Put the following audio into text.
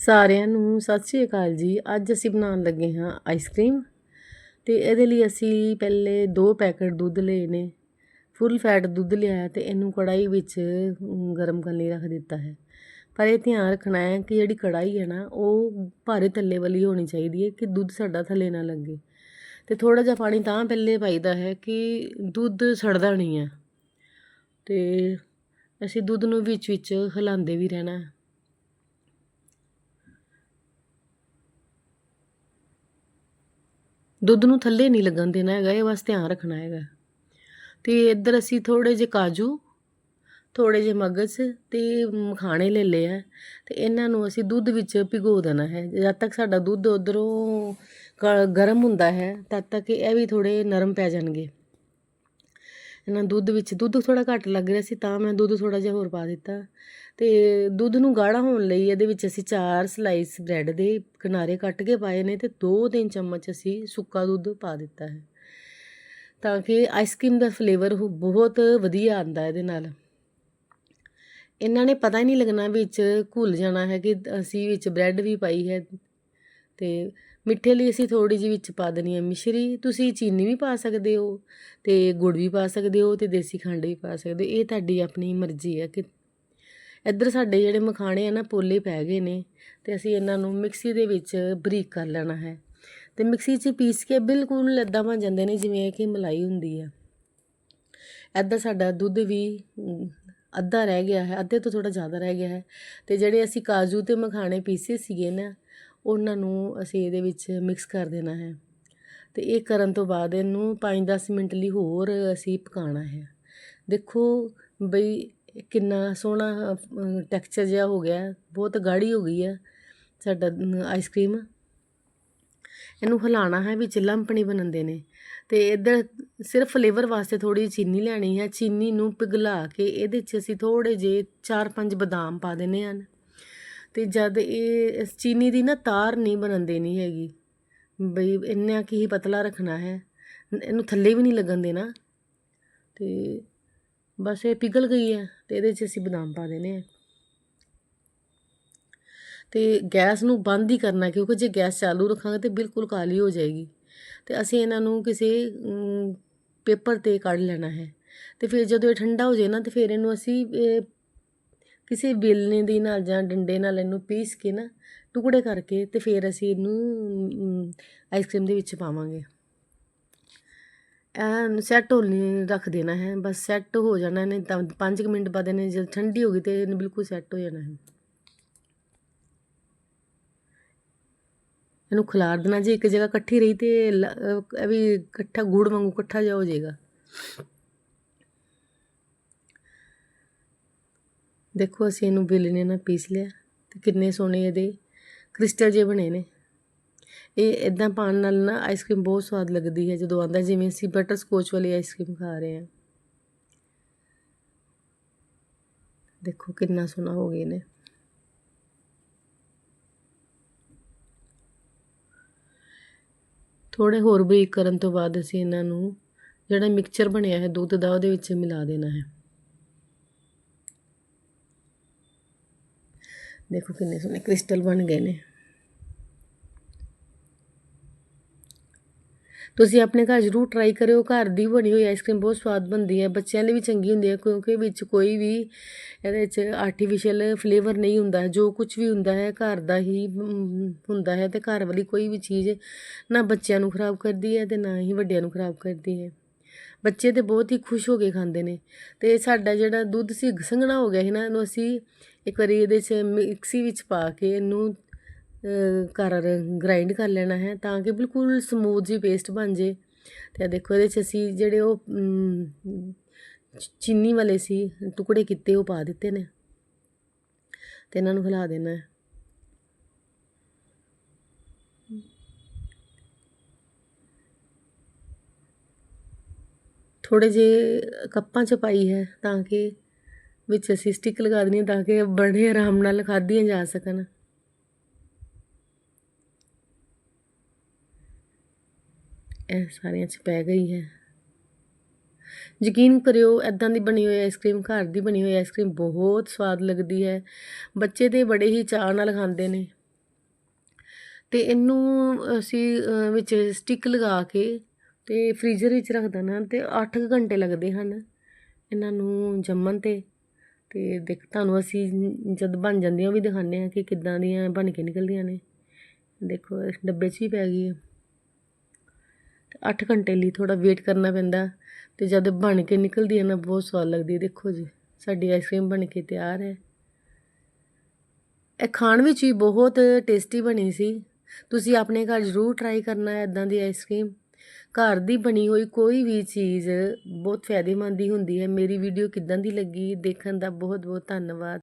ਸਾਰਿਆਂ ਨੂੰ ਸਤਿ ਸ਼੍ਰੀ ਅਕਾਲ ਜੀ। ਅੱਜ ਅਸੀਂ ਬਣਾਉਣ ਲੱਗੇ ਹਾਂ ਆਈਸਕ੍ਰੀਮ ਤੇ ਇਹਦੇ ਲਈ ਅਸੀਂ ਪਹਿਲੇ ਦੋ ਪੈਕੇਟ ਦੁੱਧ ਲਏ ਨੇ। ਫੁੱਲ ਫੈਟ ਦੁੱਧ ਲਿਆ ਤੇ ਇਹਨੂੰ ਕੜਾਈ ਵਿੱਚ ਗਰਮ ਕਰਨ ਲਈ ਰੱਖ ਦਿੱਤਾ ਹੈ। ਪਰ ਇਹ ਧਿਆਨ ਰੱਖਣਾ ਹੈ ਕਿ ਜਿਹੜੀ ਕੜਾਈ ਹੈ ਨਾ, ਉਹ ਭਾਰੇ ਥੱਲੇ ਵਾਲੀ ਹੋਣੀ ਚਾਹੀਦੀ ਹੈ ਕਿ ਦੁੱਧ ਸਾਡਾ ਥੱਲੇ ਨਾ ਲੱਗੇ। ਤੇ ਥੋੜਾ ਜਿਹਾ ਪਾਣੀ ਤਾਂ ਪਹਿਲੇ ਪਾਈਦਾ ਹੈ ਕਿ ਦੁੱਧ ਸੜਦਾ ਨਹੀਂ ਹੈ। ਤੇ ਅਸੀਂ ਦੁੱਧ ਨੂੰ ਵਿੱਚ ਵਿੱਚ ਹਿਲਾਉਂਦੇ ਵੀ ਰਹਿਣਾ ਦੁੱਧ ਨੂੰ ਥੱਲੇ ਨਹੀਂ ਲੱਗਣ ਦੇਣਾ ਹੈਗਾ, ਇਹ ਬਸ ਧਿਆਨ ਰੱਖਣਾ ਹੈਗਾ। ਤੇ ਇੱਧਰ ਅਸੀਂ ਥੋੜੇ ਜਿਹੇ ਕਾਜੂ ਥੋੜੇ ਜਿਹੇ ਮਗਜ਼ ਤੇ ਮਖਾਣੇ ਲੈ ਲਏ ਆ। ਤੇ ਇਹਨਾਂ ਨੂੰ ਅਸੀਂ ਦੁੱਧ ਵਿੱਚ ਭਿਗੋ ਦੇਣਾ ਹੈ। ਜਦ ਤੱਕ ਸਾਡਾ ਦੁੱਧ ਉਧਰੋਂ ਗਰਮ ਹੁੰਦਾ ਹੈ, ਤਦ ਤੱਕ ਇਹ ਵੀ ਥੋੜੇ ਨਰਮ ਪੈ ਜਾਣਗੇ। ਇਹਨਾਂ ਦੁੱਧ ਵਿੱਚ, ਦੁੱਧ ਥੋੜਾ ਘੱਟ ਲੱਗ ਰਿਹਾ ਸੀ, ਤਾਂ ਮੈਂ ਦੁੱਧ ਥੋੜਾ ਜਿਹਾ ਹੋਰ ਪਾ ਦਿੱਤਾ। ਤੇ ਦੁੱਧ ਨੂੰ ਗਾੜਾ ਹੋਣ ਲਈ ਇਹਦੇ ਵਿੱਚ ਅਸੀਂ ਚਾਰ ਸਲਾਈਸ ਬ੍ਰੈਡ ਦੇ ਕਿਨਾਰੇ ਕੱਟ ਕੇ ਪਾਏ ਨੇ ਤੇ 2-3 ਚਮਚ ਅਸੀਂ ਸੁੱਕਾ ਦੁੱਧ ਪਾ ਦਿੱਤਾ ਹੈ। ਤਾਂ ਕਿ ਆਈਸਕ੍ਰੀਮ ਦਾ ਫਲੇਵਰ ਬਹੁਤ ਵਧੀਆ ਆਂਦਾ ਇਹਦੇ ਨਾਲ। ਇਹਨਾਂ ਨੇ ਪਤਾ ਹੀ ਨਹੀਂ ਲੱਗਣਾ ਵਿੱਚ ਘੁਲ ਜਾਣਾ ਹੈ ਕਿ ਅਸੀਂ ਵਿੱਚ ਬ੍ਰੈਡ ਵੀ ਪਾਈ ਹੈ ਤੇ ਮਿੱਠੇ ਲਈ ਅਸੀਂ ਥੋੜੀ ਜਿਹੀ ਵਿੱਚ ਪਾ ਦੇਣੀ ਹੈ ਮਿਸ਼ਰੀ। ਤੁਸੀਂ ਚੀਨੀ ਵੀ ਪਾ ਸਕਦੇ ਹੋ ਤੇ ਗੁੜ ਵੀ ਪਾ ਸਕਦੇ ਹੋ ਤੇ ਦੇਸੀ ਖੰਡ ਵੀ ਪਾ ਸਕਦੇ ਹੋ। ਇਹ ਤੁਹਾਡੀ ਆਪਣੀ ਮਰਜ਼ੀ ਹੈ ਕਿ ਇੱਧਰ ਸਾਡੇ ਜਿਹੜੇ ਮਖਾਣੇ ਆ ਨਾ ਪੋਲੇ ਪੈ ਗਏ ਨੇ ਤੇ ਅਸੀਂ ਇਹਨਾਂ ਨੂੰ ਮਿਕਸੀ ਦੇ ਵਿੱਚ ਬਰੀਕ ਕਰ ਲੈਣਾ ਹੈ। ਤੇ ਮਿਕਸੀ 'ਚ ਪੀਸ ਕੇ ਬਿਲਕੁਲ ਇੱਦਾਂ ਬਣ ਜਾਂਦੇ ਨੇ ਜਿਵੇਂ ਕਿ ਮਲਾਈ ਹੁੰਦੀ ਆ। ਇੱਧਰ ਸਾਡਾ ਦੁੱਧ ਵੀ ਅੱਧਾ ਰਹਿ ਗਿਆ ਹੈ, ਅੱਧੇ ਤੋਂ ਥੋੜਾ ਜ਼ਿਆਦਾ ਰਹਿ ਗਿਆ ਹੈ। ਤੇ ਜਿਹੜੇ ਅਸੀਂ ਕਾਜੂ ਤੇ ਮਖਾਣੇ ਪੀਸੇ ਸੀਗੇ ਨਾ ਉਹਨਾਂ ਨੂੰ ਅਸੀਂ ਇਹਦੇ ਵਿੱਚ ਮਿਕਸ ਕਰ ਦੇਣਾ ਹੈ। ਤੇ ਇਹ ਕਰਨ ਤੋਂ ਬਾਅਦ ਇਹਨੂੰ 5-10 ਮਿੰਟ ਲਈ ਹੋਰ ਅਸੀਂ ਪਕਾਉਣਾ ਹੈ। ਦੇਖੋ ਬਈ ਕਿੰਨਾ ਸੋਹਣਾ ਟੈਕਸਚਰ ਜਿਹਾ ਹੋ ਗਿਆ, ਬਹੁਤ ਗਾੜੀ ਹੋ ਗਈ ਹੈ ਸਾਡਾ ਆਈਸਕ੍ਰੀਮ ਇਹਨੂੰ ਹਿਲਾਣਾ ਹੈ, ਵਿੱਚ ਲੰਪ ਨਹੀਂ ਬਣਦੇ ਨੇ। ਤੇ ਇੱਧਰ ਸਿਰਫ ਫਲੇਵਰ ਵਾਸਤੇ ਥੋੜੀ ਚੀਨੀ ਲੈਣੀ ਹੈ। ਚੀਨੀ ਨੂੰ ਪਿਘਲਾ ਕੇ ਇਹਦੇ 'ਚ ਅਸੀਂ ਥੋੜੇ ਜੇ 4-5 ਬਦਾਮ ਪਾ ਦੇਣੇ ਹਨ ਅਤੇ ਜਦ ਇਹ ਚੀਨੀ ਦੀ ਨਾ ਤਾਰ ਨਹੀਂ ਬਣਨ ਦੇਣੀ ਹੈਗੀ, ਬਈ ਇੰਨਾ ਕੀ ਹੀ ਪਤਲਾ ਰੱਖਣਾ ਹੈ, ਇਹਨੂੰ ਥੱਲੇ ਵੀ ਨਹੀਂ ਲੱਗਣ ਦੇਣਾ। ਤੇ ਬਸ ਇਹ ਪਿਘਲ ਗਈ ਹੈ ਤੇ ਇਹਦੇ 'ਚ ਅਸੀਂ ਬਦਾਮ ਪਾ ਦੇਣੇ ਆ। ਤੇ ਗੈਸ ਨੂੰ ਬੰਦ ਹੀ ਕਰਨਾ, ਕਿਉਂਕਿ ਜੇ ਗੈਸ ਚਾਲੂ ਰੱਖਾਂਗੇ ਤੇ ਬਿਲਕੁਲ ਕਾਲੀ ਹੋ ਜਾਏਗੀ। ਤੇ ਅਸੀਂ ਇਹਨਾਂ ਨੂੰ ਕਿਸੇ ਪੇਪਰ ਤੇ ਕੱਢ ਲੈਣਾ ਹੈ। ਤੇ ਫਿਰ ਜਦੋਂ ਇਹ ਠੰਡਾ ਹੋ ਜਾਏ ਨਾ, ਤੇ ਫਿਰ ਇਹਨੂੰ ਅਸੀਂ ਕਿਸੇ ਵੇਲਣੇ ਦੇ ਨਾਲ ਜਾਂ ਡੰਡੇ ਨਾਲ ਇਹਨੂੰ ਪੀਸ ਕੇ ਨਾ ਟੁਕੜੇ ਕਰਕੇ ਤੇ ਫਿਰ ਅਸੀਂ ਇਹਨੂੰ ਆਈਸਕ੍ਰੀਮ ਦੇ ਵਿੱਚ ਪਾਵਾਂਗੇ। ਐਨ ਸੈੱਟ ਹੋਣ ਰੱਖ ਦੇਣਾ ਹੈ, ਬਸ ਸੈੱਟ ਹੋ ਜਾਣਾ ਨੇ ਤਾਂ 5 ਮਿੰਟ ਬਾਅਦ ਇਹਨੇ ਜਦ ਠੰਡੀ ਹੋ ਗਈ ਤੇ ਇਹਨੇ ਬਿਲਕੁਲ ਸੈੱਟ ਹੋ ਜਾਣਾ ਹੈ। ਇਹਨੂੰ ਖਿਲਾਰ ਦੇਣਾ ਜੇ ਇੱਕ ਜਗ੍ਹਾ ਇਕੱਠੀ ਰਹੀ ਤੇ ਇਹ ਵੀ ਇਕੱਠਾ, ਗੁੜ ਵਾਂਗੂ ਇਕੱਠਾ ਜਿਹਾ ਹੋ ਜਾਏਗਾ। ਦੇਖੋ ਅਸੀਂ ਇਹਨੂੰ ਬੇਲਣੇ ਨਾਲ ਪੀਸ ਲਿਆ ਤੇ ਕਿੰਨੇ ਸੋਹਣੇ ਇਹਦੇ ਕ੍ਰਿਸਟਲ ਜਿਹੇ ਬਣੇ ਨੇ। ਇਹ ਇਦਾਂ ਪਾਣ ਨਾਲ ਨਾ ਆਈਸਕ੍ਰੀਮ ਬਹੁਤ ਸਵਾਦ ਲੱਗਦੀ ਹੈ ਜਦੋਂ ਆਂਦਾ ਜਿਵੇਂ ਅਸੀਂ ਬਟਰ ਸਕੋਚ ਵਾਲੀ ਆਈਸਕ੍ਰੀਮ ਖਾ ਰਹੇ ਹਾਂ। ਦੇਖੋ ਕਿੰਨਾ ਸੋਹਣਾ ਹੋ ਗਏ ਨੇ। ਥੋੜੇ ਹੋਰ ਬਰੀਕ ਕਰਨ ਤੋਂ ਬਾਅਦ ਅਸੀਂ ਇਹਨਾਂ ਨੂੰ ਜਿਹੜਾ ਮਿਕਸਚਰ ਬਣਿਆ ਹੈ, ਦੁੱਧ ਦਾ ਉਹਦੇ ਵਿੱਚ ਮਿਲਾ ਦੇਣਾ ਹੈ। ਦੇਖੋ ਕਿੰਨੇ ਸੋਹਣੇ ਕ੍ਰਿਸਟਲ ਬਣ ਗਏ ਨੇ। ਤੁਸੀਂ ਆਪਣੇ ਘਰ ਜ਼ਰੂਰ ਟਰਾਈ ਕਰਿਓ, ਘਰ ਦੀ ਬਣੀ ਹੋਈ ਆਈਸਕ੍ਰੀਮ ਬਹੁਤ ਸਵਾਦ ਬਣਦੀ ਹੈ, ਬੱਚਿਆਂ ਲਈ ਵੀ ਚੰਗੀ ਹੁੰਦੀ ਹੈ ਕਿਉਂਕਿ ਵਿੱਚ ਕੋਈ ਵੀ ਇਹਦੇ ਵਿੱਚ ਆਰਟੀਫੀਸ਼ੀਅਲ ਫਲੇਵਰ ਨਹੀਂ ਹੁੰਦਾ, ਜੋ ਕੁਝ ਵੀ ਹੁੰਦਾ ਹੈ ਘਰ ਦਾ ਹੀ ਹੁੰਦਾ ਹੈ ਤੇ ਘਰ ਵਾਲੀ ਕੋਈ ਵੀ ਚੀਜ਼ ਨਾ ਬੱਚਿਆਂ ਨੂੰ ਖਰਾਬ ਕਰਦੀ ਹੈ ਤੇ ਨਾ ਹੀ ਵੱਡਿਆਂ ਨੂੰ ਖਰਾਬ ਕਰਦੀ ਹੈ। ਬੱਚੇ ਤੇ ਬਹੁਤ ਹੀ ਖੁਸ਼ ਹੋ ਕੇ ਖਾਂਦੇ ਨੇ ਤੇ ਸਾਡਾ ਜਿਹੜਾ ਦੁੱਧ ਸੀ ਸੰਘਣਾ ਹੋ ਗਿਆ ਸੀ ਨਾ, ਇਹਨੂੰ ਅਸੀਂ ਇੱਕ ਵਾਰੀ ਇਹਦੇ 'ਚ ਮਿਕਸੀ ਵਿੱਚ ਪਾ ਕੇ ਇਹਨੂੰ ਅਹ, ਕਰ ਗ੍ਰਾਈਂਡ ਕਰ ਲੈਣਾ ਹੈ ਤਾਂ ਕਿ ਬਿਲਕੁਲ ਸਮੂਥ ਜੀ ਪੇਸਟ ਬਣ ਜੇ। ਤੇ ਦੇਖੋ ਇਹਦੇ 'ਚ ਅਸੀਂ ਜਿਹੜੇ ਉਹ ਚੀਨੀ ਵਾਲੇ ਸੀ ਟੁਕੜੇ ਕੀਤੇ ਉਹ ਪਾ ਦਿੱਤੇ ਨੇ। ਤੇ ਇਹਨਾਂ ਨੂੰ ਹਿਲਾ ਦੇਣਾ ਹੈ। ਥੋੜੇ ਜੇ ਕੱਪਾਂ 'ਚ ਪਾਈ ਹੈ ਤਾਂ ਕਿ ਵਿੱਚ ਅਸੀਂ ਸਟਿਕ ਲਗਾ ਦੇਣੀ ਤਾਂ ਕਿ ਬੜੇ ਆਰਾਮ ਨਾਲ ਖਾਧੀਆਂ ਜਾ ਸਕਣ। ਇਹ ਸਾਰਿਆਂ 'ਚ ਪੈ ਗਈ ਹੈ। ਯਕੀਨ ਕਰਿਓ ਐਦਾਂ ਦੀ ਬਣੀ ਹੋਈ ਆਈਸਕ੍ਰੀਮ ਘਰ ਦੀ ਬਣੀ ਹੋਈ ਆਈਸਕ੍ਰੀਮ ਬਹੁਤ ਸਵਾਦ ਲੱਗਦੀ ਹੈ। ਬੱਚੇ ਤੇ ਬੜੇ ਹੀ ਚਾਅ ਨਾਲ ਖਾਂਦੇ ਨੇ। ਤੇ ਇਹਨੂੰ ਅਸੀਂ ਵਿੱਚ ਸਟਿੱਕ ਲਗਾ ਕੇ ਤੇ ਫ੍ਰੀਜ਼ਰ ਵਿੱਚ ਰੱਖ ਦੇਣਾ ਤੇ 8 ਘੰਟੇ ਲੱਗਦੇ ਹਨ। ਇਹਨਾਂ ਨੂੰ ਜੰਮਣ ਤੇ। ਅਤੇ ਦੇਖ ਤੁਹਾਨੂੰ ਅਸੀਂ ਜਦ ਬਣ ਜਾਂਦੀਆਂ ਉਹ ਵੀ ਦਿਖਾਉਂਦੇ ਹਾਂ ਕਿ ਕਿੱਦਾਂ ਦੀਆਂ ਬਣ ਕੇ ਨਿਕਲਦੀਆਂ ਨੇ। ਦੇਖੋ, ਇਸ ਡੱਬੇ 'ਚ ਵੀ ਪੈ ਗਈ ਹੈ ਅੱਠ ਘੰਟੇ ਲਈ ਥੋੜਾ ਵੇਟ ਕਰਨਾ ਪੈਂਦਾ ਤੇ ਜਦ ਬਣ ਕੇ ਨਿਕਲਦੀ ਹੈ ਨਾ ਬਹੁਤ ਸਵਾਦ ਲੱਗਦੀ ਹੈ ਦੇਖੋ ਜੀ, ਸਾਡੀ ਆਈਸਕ੍ਰੀਮ ਬਣ ਕੇ ਤਿਆਰ ਹੈ। ਇਹ ਖਾਣ ਵਿੱਚ ਵੀ ਬਹੁਤ ਟੇਸਟੀ ਬਣੀ ਸੀ। ਤੁਸੀਂ ਆਪਣੇ ਘਰ ਜ਼ਰੂਰ ਟਰਾਈ ਕਰਨਾ ਹੈ ਇਦਾਂ ਦੀ ਆਈਸਕ੍ਰੀਮ ਘਰ ਦੀ ਬਣੀ ਹੋਈ ਕੋਈ ਵੀ ਚੀਜ਼ ਬਹੁਤ ਫਾਇਦੇਮੰਦ ਹੀ ਹੁੰਦੀ ਹੈ। ਮੇਰੀ ਵੀਡੀਓ ਕਿੱਦਾਂ ਦੀ ਲੱਗੀ? ਦੇਖਣ ਦਾ ਬਹੁਤ ਬਹੁਤ ਧੰਨਵਾਦ।